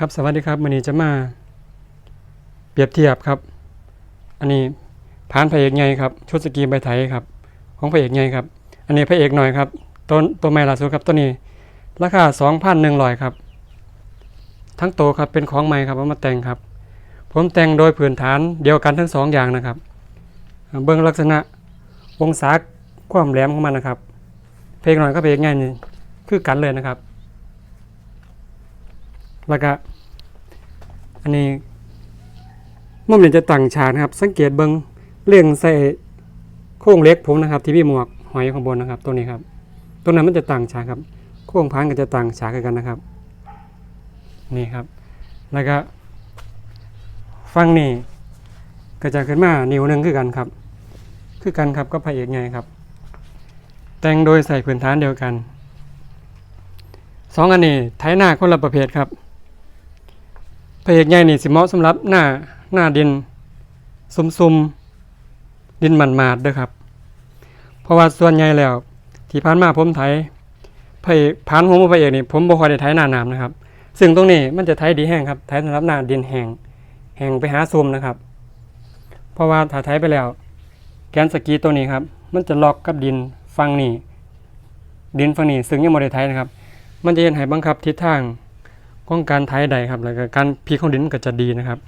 ครับสวัสดีครับวันนี้จะมา เปรียบเทียบครับ อันนี้ผ่านพระเอกใหญ่ครับชุดสกีใบไถครับ ของพระเอกใหญ่ครับ อันนี้พระเอกหน่อยครับต้นตัวใหม่ล่าสุดครับตัวนี้ ราคา2,100ครับ ทั้งโตวครับเป็นของใหม่ครับเอามาแต่งครับ ผมแต่งโดยพื้นฐานเดียวกันทั้งสองอย่างนะครับ เบื้องลักษณะองศาความแหลมของมันนะครับ เพลงหน่อยก็เพลงง่ายนี่คือกันเลยนะครับ แล้วก็อันนี้มุมนี้จะตั้งฉากนะครับ สังเกตเบิงเรื่องใส่โค้งเล็กผมนะครับ ที่มีหมวกหอยข้างบนนะครับ ตัวนี้ครับ ตัวนั้นมันจะตั้งฉากครับ โค้งพันก็จะตั้งฉากกันนะครับ นี่ครับ แล้วก็ฟังนี่ก็จะขึ้นมานิ้วหนึ่งคือกันครับ คือกันครับก็พระเอกไงครับ แต่งโดยใส่พื้นฐานเดียวกันสองอันนี้ไถหน้าคนละประเภทครับ พระเอกใหญ่นี่สิเหมาะสำหรับหน้าหน้าดินซุมๆดินหมันมาดๆเด้อครับ เพราะว่าส่วนใหญ่แล้ว ที่ผ่านมาผมไถพระเอกผ่านหัวมู่พระเอกนี่ผมบ่ค่อยได้ไถหน้าน้ำนะครับ ซึ่งตรงนี้มันจะไถดีแห้งครับไถสำหรับหน้าดินแห้งแห้งไปหาซุมนะครับ เพราะว่าถ้าไถไปแล้ว แกนสกีตัวนี้ครับ มันจะล็อกกับดินฝั่งนี้ดินฝั่งนี้ซึ่งยังไม่ได้ไถนะครับ มันจะเห็นให้บังคับทิศทาง ของการไถใดครับ แล้วก็การพีของดินก็จะดีนะครับ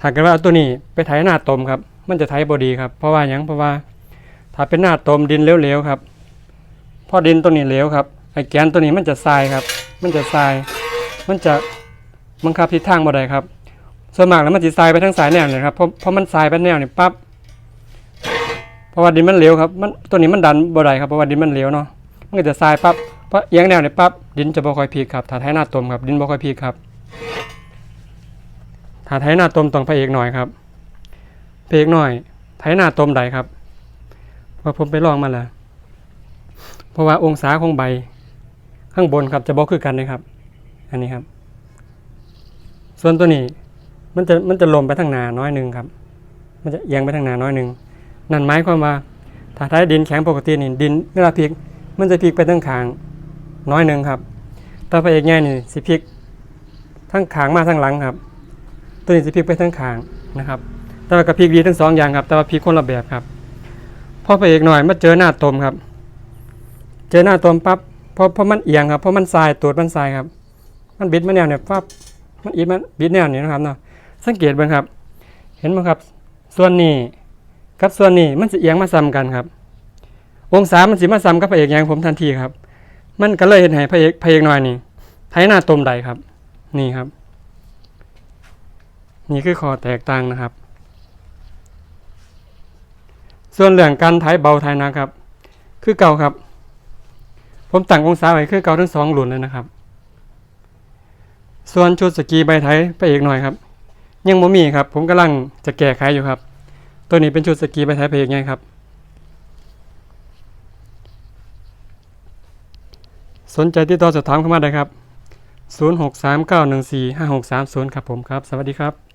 ถ้าเกิดว่าเอาตัวนี้ไปไถหน้าตมครับ มันจะไถบดีครับ เพราะว่าหยังเพราะว่า ถ้าเป็นหน้าตมดินเหลวๆครับ พอดินตัวนี้เหลวครับ ไอ้แกนตัวนี้มันจะทรายครับ มันจะทราย มันจะบังคับทิศทางบ่ได้ครับ ส่วนมากแล้วมันจะทรายไปทั้งสายแนวเลยครับ เพราะเพราะมันทรายไปแนวนี่ปั๊บ เพราะว่าดินมันเหลวครับ มันตัวนี้มันดันบ่ได้ครับ เพราะว่าดินมันเหลวเนาะ มันก็จะทรายปั๊บ พราะเอียงแนวเนี่ยปั๊บดินจะบ่ค่อยพลิกครับถ้าไถหน้าตมครับดินบ่ค่อยพลิกครับถ้าไถหน้าตมต้องพระเอกหน่อยครับพระเอกหน่อยไถหน้าตมใดครับเพราะผมไปลองมาแล้วเพราะว่าองศาของใบ ข้างบนครับจะบ่คือกันเลยครับ อันนี้ครับ ส่วนตัวนี้มันจะมันจะลมไปทางหนาน้อยหนึ่งครับ มันจะเอียงไปทางหนาน้อยหนึ่งนั่นหมายความว่าถ้าใช้ดินแข็งปกตินี่ดินเวลาพลิกมันจะพลิกไปทั้งขาง น้อยหนึ่งครับแต่พระเอกง่ายนี่สิพลิกทั้งขางมาทั้งหลังครับ ตัวนี้สิพลิกไปทั้งขางนะครับแต่ว่ากับพลิกดีทั้งสองอย่างครับ แต่ว่าพลิกคนละแบบครับพอพระเอกหน่อยมาเจอหน้าตมครับ เจอหน้าตมปั๊บเพราะเพราะมันเอียงครับเพราะมันทรายตูดมันทรายครับ มันบิดมาแนวเนี่ยปั๊บมันอีมันบิดแนวนี้นะครับเนาะสังเกตเบ้างครับ เห็นไหมครับ ส่วนนี้กับส่วนนี้มันจะเอียงมาซ้ำกันครับ องศามันสิมาซ้ำกับพระเอกอย่างผมทันทีครับ มันก็เลยเห็นให้พระเอกพระเอกหน่อยนี่ไถหน้าตมใดครับ นี่ครับ นี่คือข้อแตกต่างนะครับ ส่วนเรื่องการไถเบาไถหนะครับ คือเก่าครับ ผมตั้งองศาไว้คือเก่าทั้งสองหลุนเลยนะครับ ส่วนชุดสกีใบไถพระเอกหน่อยครับ ยังบ่มีครับ ผมกำลังจะแก้ไขอยู่ครับ ตัวนี้เป็นชุดสกีใบไทยเพลงไงครับ สนใจติดต่อสอบถามเข้ามาได้ครับ 0639145630 ครับผมครับ สวัสดีครับ